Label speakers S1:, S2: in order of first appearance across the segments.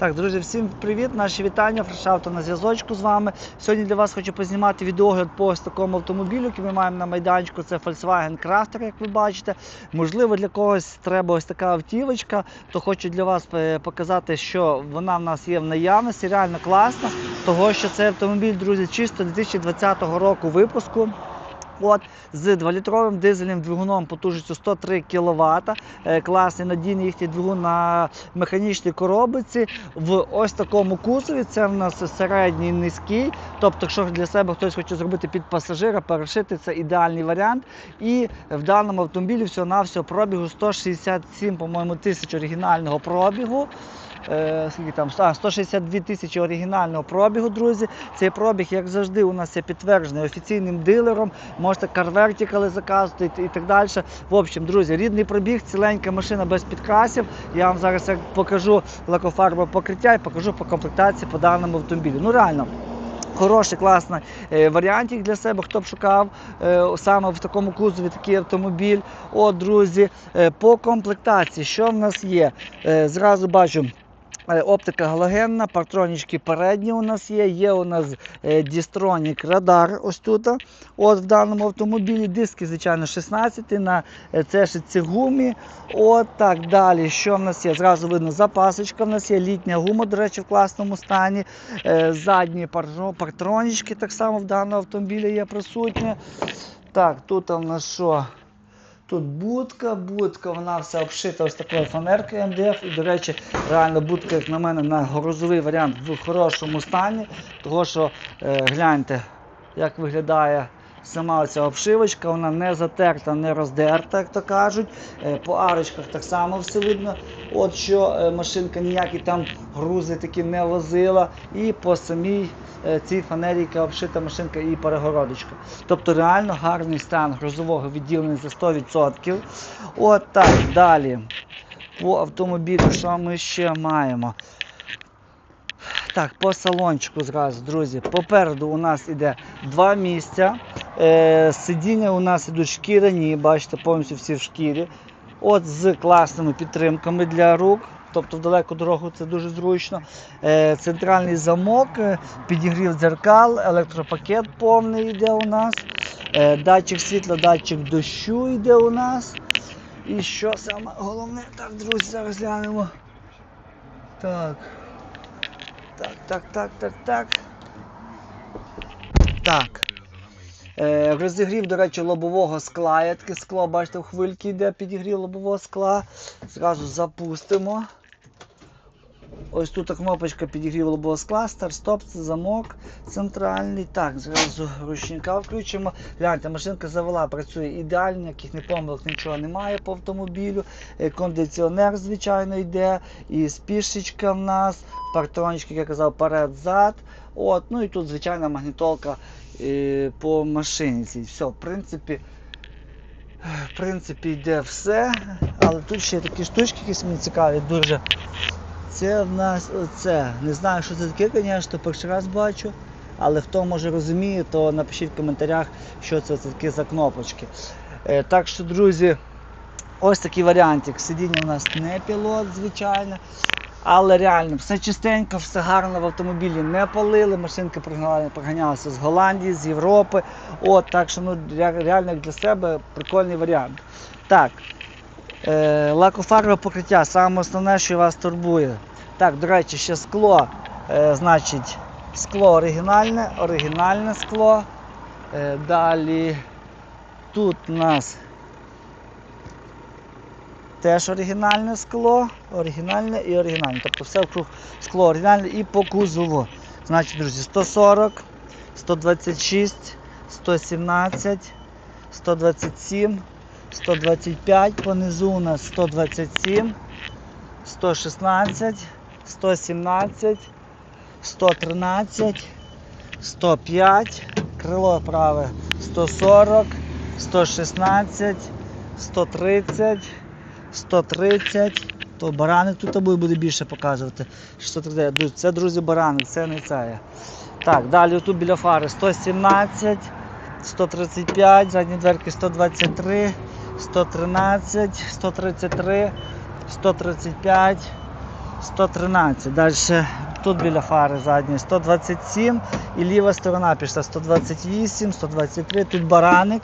S1: Так, друзі, всім привіт! Наші вітання. Фрешавто на зв'язочку з вами. Сьогодні для вас хочу познімати відеогляд по ось такому автомобілю, який ми маємо на майданчику. Це Volkswagen Crafter, як ви бачите. Можливо, для когось треба ось така автівочка, то хочу для вас е, показати, що вона в нас є в наявності. Реально класна, того що цей автомобіль, друзі, чисто 2020 року випуску. От, з 2-літровим дизельним двигуном потужністю 103 кВт. Е, Класний надійний їхній двигун на механічній коробиці. В ось такому кузові це в нас середній низький. Тобто, якщо для себе хтось хоче зробити під пасажира, перешити, це ідеальний варіант. І в даному автомобілі всього-навсього пробігу 167, по-моєму, тисяч оригінального пробігу. Е, скільки там? А, 162 тисячі оригінального пробігу, друзі. Цей пробіг, як завжди, у нас є підтверджений офіційним дилером. Можете карвертикали заказувати і, так далі. В общем, друзі, рідний пробіг, ціленька машина без підкрасів. Я вам зараз покажу лакофарбове покриття і покажу по комплектації по даному автомобілю. Ну реально. Хороший, класний е, варіантик для себе, хто б шукав е, саме в такому кузові такий автомобіль. От, друзі, по комплектації, що в нас є? Зразу бачу. Е, Оптика галогенна, партронічки передні у нас є. Є у нас е, Дістронік радар ось тут. От в даному автомобілі диски, звичайно, 16 на е, цешиці гумі. От так далі. Що в нас є? Зразу видно, запасочка в нас є, літня гума, до речі, в класному стані. Е, Задні пар- партронічки так само в даному автомобілі є присутні. Так, тут у нас що? Тут будка, будка, вона вся обшита ось такою фанеркою МДФ. І, до речі, реально будка, як на мене, на грозовий варіант в хорошому стані. Того що е, гляньте, як виглядає сама ця обшивочка, вона не затерта, не роздерта, як то кажуть. Е, по арочках так само все видно. От що е, машинка ніякі там грузи такі не возила. І по самій е, цій фанері, яка обшита машинка і перегородочка. Тобто реально гарний стан грузового відділення за 100%. От так, далі. По автомобілю, що ми ще маємо? Так, по салончику зразу, друзі. Попереду у нас іде два місця. Е, сидіння у нас ідуть шкіряні, бачите, повністю всі в шкірі. От з класними підтримками для рук. Тобто в далеку дорогу це дуже зручно. Е, центральний замок, е, підігрів дзеркал, електропакет повний йде у нас. Датчик світла, датчик дощу йде у нас. І що саме головне, так, друзі, зараз глянемо. Так. Так, так, так, так, так. Так. Е, розігрів, до речі, лобового скла. Я таке скло, бачите, в хвильки йде підігрів лобового скла. Зразу запустимо. Ось тут кнопочка підігрів лобового скла, старт-стоп, це замок центральний. Так, зразу ручника включимо. Гляньте, машинка завела, працює ідеально, ніяких не помилок, нічого немає по автомобілю. Е, Кондиціонер, звичайно, йде. І спішечка в нас, партрончики, як я казав, перед-зад. От, ну і тут звичайна магнітолка по машині. цій. Все, в принципі, в принципі, йде все. Але тут ще такі штучки якісь мені цікаві, дуже. Це в нас оце. Не знаю, що це таке, звісно, перший раз бачу. Але хто може розуміє, то напишіть в коментарях, що це, це таке за кнопочки. Е, так що, друзі, ось такий варіантик. Сидіння у нас не пілот, звичайно. Але реально, все чистенько, все гарно в автомобілі не палили. Машинка пригнала- приганялася з Голландії, з Європи. От, так що ну, реально для себе прикольний варіант. Так, Е, лакофарбове покриття, саме основне, що вас турбує. Так, до речі, ще скло. Е, значить, скло оригінальне, оригінальне скло. Е, далі тут у нас теж оригінальне скло, оригінальне і оригінальне. Тобто все вкруг скло оригінальне і по кузову. Значить, друзі, 140, 126, 117, 127. 125, понизу у нас 127, 116, 117, 113, 105, крило праве 140, 116, 130, 130. То бараник тут буде більше показувати. Що так дає? Друзі, Це, друзі, бараник, це не це. Так, далі тут біля фари 117, 135, задні дверки 123, 113, 133, 135, 113. Далі тут біля фари задньої 127 і ліва сторона пішла 128, 123. Тут бараник.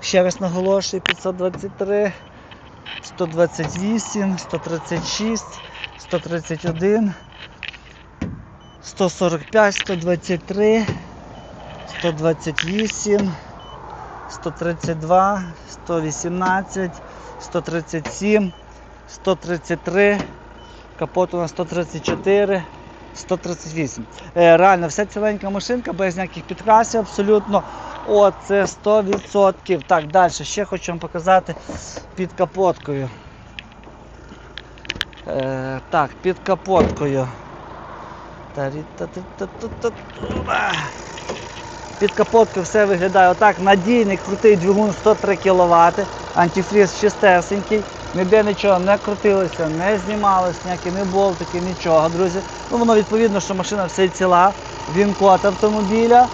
S1: Ще раз наголошую 523, 128, 136, 131, 145, 123, 128, 132, 118, 137, 133, капот у нас 134, 138. Е, реально, вся ціленька машинка, без ніяких підкрасів абсолютно. О, це 100%. Так, далі ще хочу вам показати під капоткою. Е, так, під капоткою. Під капоткою все виглядає отак. Надійний крутий двигун 103 кВт, антифріз чистесенький, ніде нічого не крутилося, не знімалося, ніякі не болтики, нічого, друзі. Ну воно відповідно, що машина все ціла, він код автомобіля.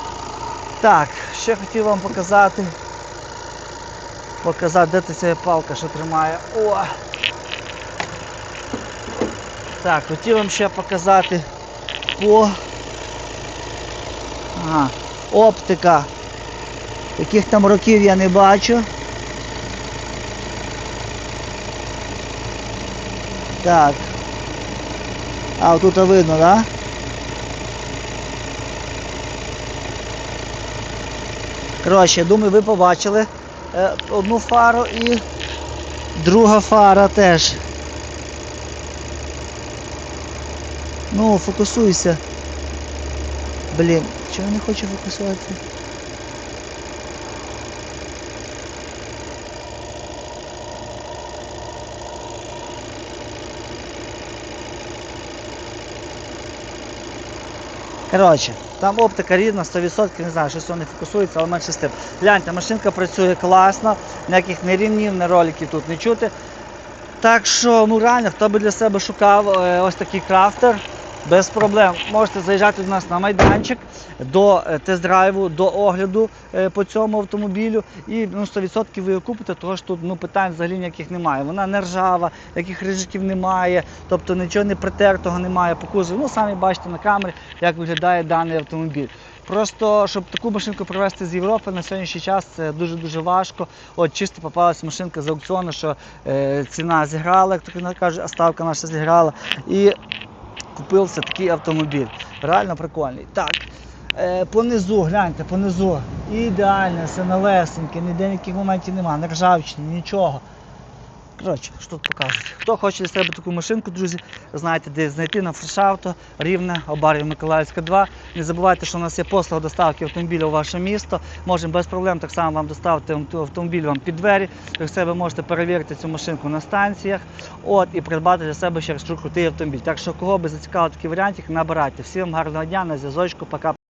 S1: Так, ще хотів вам показати. Показати, де ти ця палка, що тримає. О! Так, хотів вам ще показати по ага, оптика. Яких там років я не бачу. Так. А, тут видно? Да? Коротше, думаю, ви побачили е, одну фару і друга фара теж. Ну, фокусуйся. Блін, чого я не хочу фокусувати? Коротше, там оптика рідна, 100%, не знаю, щось воно не фокусується, але менше з тим. Гляньте, машинка працює класно, ніяких не рівнів, не роликів тут не чути. Так що, ну реально, хто би для себе шукав е, ось такий крафтер, без проблем. Можете заїжджати до нас на майданчик до е, тест-драйву, до огляду е, по цьому автомобілю. І ну, 100% ви купите, тому що тут ну, питань взагалі ніяких немає. Вона не ржава, яких рижиків немає, тобто нічого не притертого немає по кузову. Ну, самі бачите на камері, як виглядає даний автомобіль. Просто щоб таку машинку привезти з Європи на сьогоднішній час це дуже-дуже важко. От чисто попалася машинка з аукціону, що е, ціна зіграла, як то кажуть, а ставка наша зіграла. І купився такий автомобіль. Реально прикольний. Так, е, понизу, гляньте, понизу. Ідеально, все новесеньке, ніде ніяких моментів немає, не ржавчини, нічого. Коротше, що тут показують. Хто хоче для себе таку машинку, друзі, знаєте, де знайти на фрешавто, Рівне, Обарів Миколаївська 2. Не забувайте, що у нас є послуга доставки автомобіля у ваше місто. Можемо без проблем так само вам доставити автомобіль вам під двері. Ви себе можете перевірити цю машинку на станціях от, і придбати для себе ще раз крутий автомобіль. Так що, кого би зацікавив такий варіантик, набирайте. Всім гарного дня, на зв'язочку, пока.